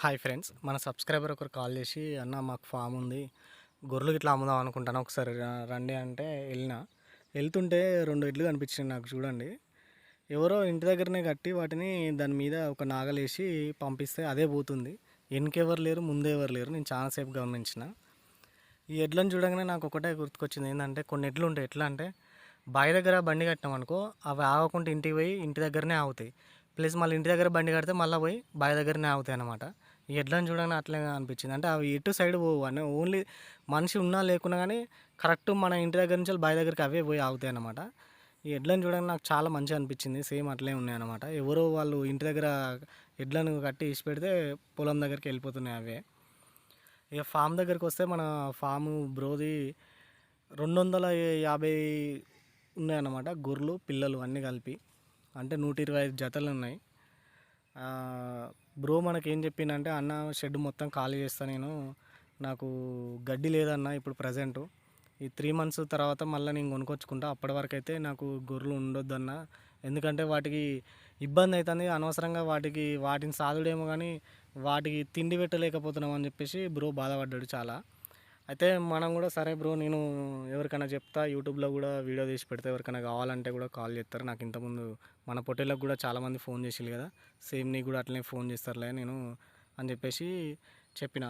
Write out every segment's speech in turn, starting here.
Hi friends మన subscriber ఒకరు call చేసి అన్న మాకు ఫామ్ ఉంది గొర్రెలు ఇట్లా అమ్ముదాం అనుకుంటాను. ఒకసారి రండి అంటే వెళ్ళిన. వెళ్తుంటే రెండు ఎడ్లు కనిపించినాయి నాకు చూడండి. ఎవరో ఇంటి దగ్గరనే కట్టి వాటిని దాని మీద ఒక నాగలేసి పంపిస్తే అదే పోతుంది. వెనకెవరు లేరు ముందే లేరు. నేను చాలాసేపు గమనించిన. ఈ ఎడ్లను చూడగానే నాకు ఒకటే గుర్తుకొచ్చింది. ఏంటంటే కొన్ని ఎడ్లు ఉంటాయి. ఎట్లా అంటే బావి దగ్గర బండి కట్టినాం అనుకో అవి ఆగకుండా ఇంటికి పోయి ఇంటి దగ్గరనే ఆగుతాయి. ప్లస్ మళ్ళీ ఇంటి దగ్గర బండి కడితే మళ్ళీ పోయి బావి దగ్గరనే ఆగుతాయి అన్నమాట. ఎడ్లను చూడగానే అట్లే అనిపించింది. అంటే అవి ఎటు సైడ్ పోవు అని. ఓన్లీ మనిషి ఉన్నా లేకున్నా కానీ కరెక్ట్ మన ఇంటి దగ్గర నుంచి బయ దగ్గరికి అవే పోయి ఆగుతాయి అనమాట ఈ ఎడ్లను చూడగానే నాకు చాలా మంచిగా అనిపించింది. సేమ్ అట్లే ఉన్నాయి అనమాట ఎవరో వాళ్ళు ఇంటి దగ్గర ఎడ్లను కట్టి ఇసి పెడితే పొలం దగ్గరికి వెళ్ళిపోతున్నాయి అవే. ఇక ఫామ్ దగ్గరికి వస్తే మన ఫాము బ్రోది రెండు వందల యాభై ఉన్నాయన్నమాట గొర్రెలు పిల్లలు అన్నీ కలిపి. అంటే నూట ఇరవై ఐదు జతలు ఉన్నాయి. బ్రో మనకి ఏం చెప్పిందంటే అన్న షెడ్ మొత్తం ఖాళీ చేస్తా నేను. నాకు గడ్డి లేదన్న ఇప్పుడు ప్రజెంట్ ఈ త్రీ మంత్స్ తర్వాత మళ్ళీ నేను కొనుక్కొచ్చుకుంటా. అప్పటి వరకు అయితే నాకు గొర్రెలు ఉండొద్దన్న. ఎందుకంటే వాటికి ఇబ్బంది అవుతుంది అనవసరంగా వాటికి వాటిని సాదుడేమో కానీ వాటికి తిండి పెట్టలేకపోతున్నాం అని చెప్పేసి బ్రో బాధపడ్డాడు చాలా. అయితే మనం కూడా సరే బ్రో నేను ఎవరికైనా చెప్తా యూట్యూబ్లో కూడా వీడియో తీసి పెడితే. ఎవరికైనా కావాలంటే కూడా కాల్ చేస్తారు. నాకు ఇంతకుముందు మన పొట్టేళ్ళకు కూడా చాలామంది ఫోన్ చేసిల్లు కదా. సేమ్ నీకు కూడా అట్లనే ఫోన్ చేస్తారులే నేను అని చెప్పేసి చెప్పిన.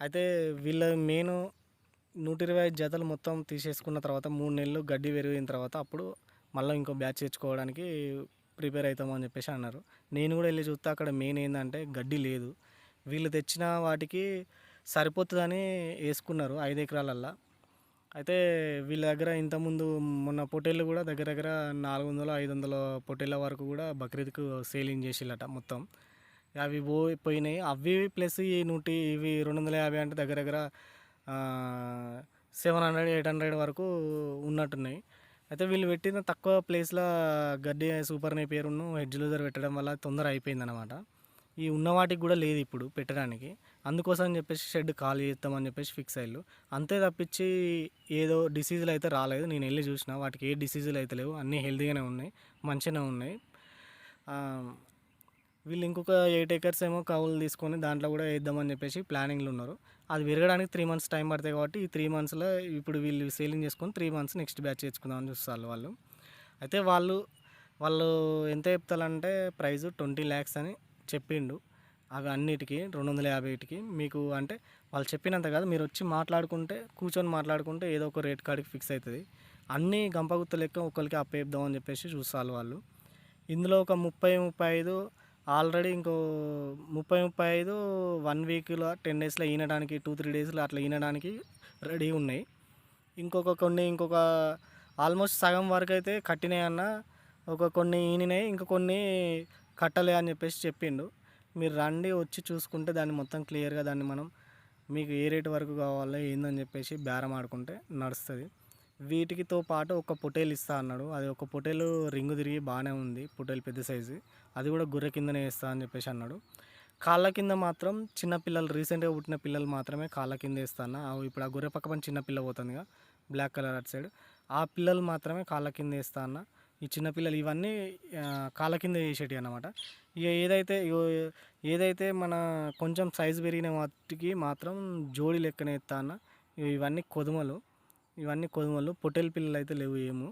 అయితే వీళ్ళ మెయిన్ నూట ఇరవై ఐదు జతలు మొత్తం తీసేసుకున్న తర్వాత మూడు నెలలు గడ్డి పెరిగిన తర్వాత అప్పుడు మళ్ళీ ఇంకో బ్యాచ్ తెచ్చుకోవడానికి ప్రిపేర్ అవుతామని చెప్పేసి అన్నారు. నేను కూడా వెళ్ళి చూస్తే అక్కడ మెయిన్ ఏంటంటే గడ్డి లేదు. వీళ్ళు తెచ్చిన వాటికి సరిపోతుందని వేసుకున్నారు ఐదు ఎకరాలల్లో. అయితే వీళ్ళ దగ్గర ఇంతకుముందు మొన్న పొటేళ్ళు కూడా దగ్గర దగ్గర నాలుగు వందల ఐదు వందల పొట్టేళ్ళ వరకు కూడా బక్రీద్కు సేలింగ్ చేసిల్లట మొత్తం. అవి పోయి పోయినాయి. అవి ప్లస్ ఈ నూటి ఇవి రెండు వందల యాభై అంటే దగ్గర దగ్గర సెవెన్ హండ్రెడ్ ఎయిట్ హండ్రెడ్ వరకు ఉన్నట్టున్నాయి. అయితే వీళ్ళు పెట్టిన తక్కువ ప్లేస్లో గడ్డి సూపర్ నే పేరును హెడ్జ్ లూజర్ పెట్టడం వల్ల తొందర అయిపోయిందన్నమాట. ఈ ఉన్న వాటికి కూడా లేదు ఇప్పుడు పెట్టడానికి. అందుకోసం అని చెప్పేసి షెడ్ ఖాళీ చేస్తామని చెప్పేసి ఫిక్స్ అయ్యారు. అంతే తప్పించి ఏదో డిసీజులు అయితే రాలేదు. నేను వెళ్ళి చూసిన వాటికి ఏ డిసీజులు అయితే లేవు. అన్నీ హెల్తీగానే ఉన్నాయి. మంచిగానే ఉన్నాయి. వీళ్ళు ఇంకొక ఎయిట్ ఏకర్స్ ఏమో కవులు తీసుకొని దాంట్లో కూడా వేద్దామని చెప్పేసి ప్లానింగ్లు ఉన్నారు. అది పెరగడానికి త్రీ మంత్స్ టైం పడతాయి కాబట్టి ఈ త్రీ మంత్స్లో ఇప్పుడు వీళ్ళు సేలింగ్ చేసుకొని త్రీ మంత్స్ నెక్స్ట్ బ్యాచ్ తెచ్చుకుందామని చూస్తారు వాళ్ళు. అయితే వాళ్ళు వాళ్ళు ఎంత చెప్తారంటే ప్రైస్ ట్వంటీ ల్యాక్స్ అని చెప్పిండు. అవి అన్నిటికీ రెండు వందల యాభైటికి మీకు అంటే వాళ్ళు చెప్పినంత కాదు మీరు వచ్చి మాట్లాడుకుంటే కూర్చొని మాట్లాడుకుంటే ఏదో ఒక రేట్ కాడికి ఫిక్స్ అవుతుంది అన్నీ గంపగుత్త లెక్క ఒకరికి అప్పేద్దామని చెప్పేసి చూస్తారు వాళ్ళు. ఇందులో ఒక ముప్పై ముప్పై ఐదు ఆల్రెడీ ఇంకో ముప్పై ముప్పై ఐదు వన్ వీక్లో టెన్ డేస్లో ఈనడానికి టూ త్రీ డేస్లో అట్లా ఈనడానికి రెడీ ఉన్నాయి. ఇంకొక కొన్ని ఇంకొక ఆల్మోస్ట్ సగం వరకు అయితే కట్టినాయి అన్న ఒక కొన్ని ఈనినాయి ఇంకా కొన్ని కట్టలే అని చెప్పేసి చెప్పిండు. మీరు రండి వచ్చి చూసుకుంటే దాన్ని మొత్తం క్లియర్గా దాన్ని మనం మీకు ఏ రేటు వరకు కావాలో ఏందని చెప్పేసి బేరం ఆడుకుంటే నడుస్తుంది. వీటికితో పాటు ఒక పొటేల్ ఇస్తా అన్నాడు. అది ఒక పొటేలు రింగు తిరిగి బాగానే ఉంది పొటేల్ పెద్ద సైజు. అది కూడా గుర్రె కిందనే వేస్తా అని చెప్పేసి అన్నాడు. కాళ్ళ కింద మాత్రం చిన్న పిల్లలు రీసెంట్గా పుట్టిన పిల్లలు మాత్రమే కాళ్ళ కింద వేస్తాను అవి ఇప్పుడు ఆ గొర్రె పక్క పని చిన్న పిల్ల పోతుందిగా బ్లాక్ కలర్ అటు సైడ్. ఆ పిల్లలు మాత్రమే కాళ్ళ కింద వేస్తా అన్నా. ఈ చిన్నపిల్లలు ఇవన్నీ కాళ్ళ కింద వేసేటివి అన్నమాట. ఇక ఏదైతే ఇగో ఏదైతే మన కొంచెం సైజు పెరిగిన వాటికి మాత్రం జోడి లెక్కన ఎత్తా అన్న. ఇవన్నీ కొదుమలు. ఇవన్నీ కొదుమలు. పొట్టెల పిల్లలు అయితే లేవు ఏమో.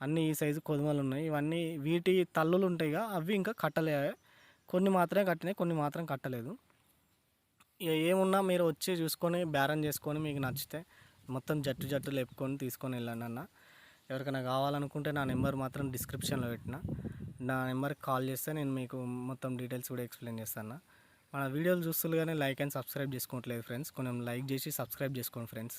అన్నీ ఈ సైజు కొదుమలు ఉన్నాయి. ఇవన్నీ వీటి తల్లులు ఉంటాయిగా అవి ఇంకా కట్టలే కొన్ని మాత్రమే కట్టినాయి కొన్ని మాత్రం కట్టలేదు. ఇక ఏమున్నా మీరు వచ్చి చూసుకొని బేరం చేసుకొని మీకు నచ్చితే మొత్తం జట్టు జట్టు లేపుకొని తీసుకొని వెళ్ళండి అన్న. ఎవరికైనా కావాలనుకుంటే నా నెంబర్ మాత్రం డిస్క్రిప్షన్లో పెట్టిన. నా నెంబర్కి కాల్ చేస్తే నేను మీకు మొత్తం డీటెయిల్స్ కూడా ఎక్స్ప్లెయిన్ చేస్తాను. మన వీడియోలు చూస్తులు కానీ లైక్ అండ్ సబ్స్క్రైబ్ చేసుకోవట్లేదు ఫ్రెండ్స్. కొంచెం లైక్ చేసి సబ్స్క్రైబ్ చేసుకోండి ఫ్రెండ్స్.